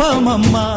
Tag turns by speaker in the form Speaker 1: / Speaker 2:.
Speaker 1: పాపమమ్మా.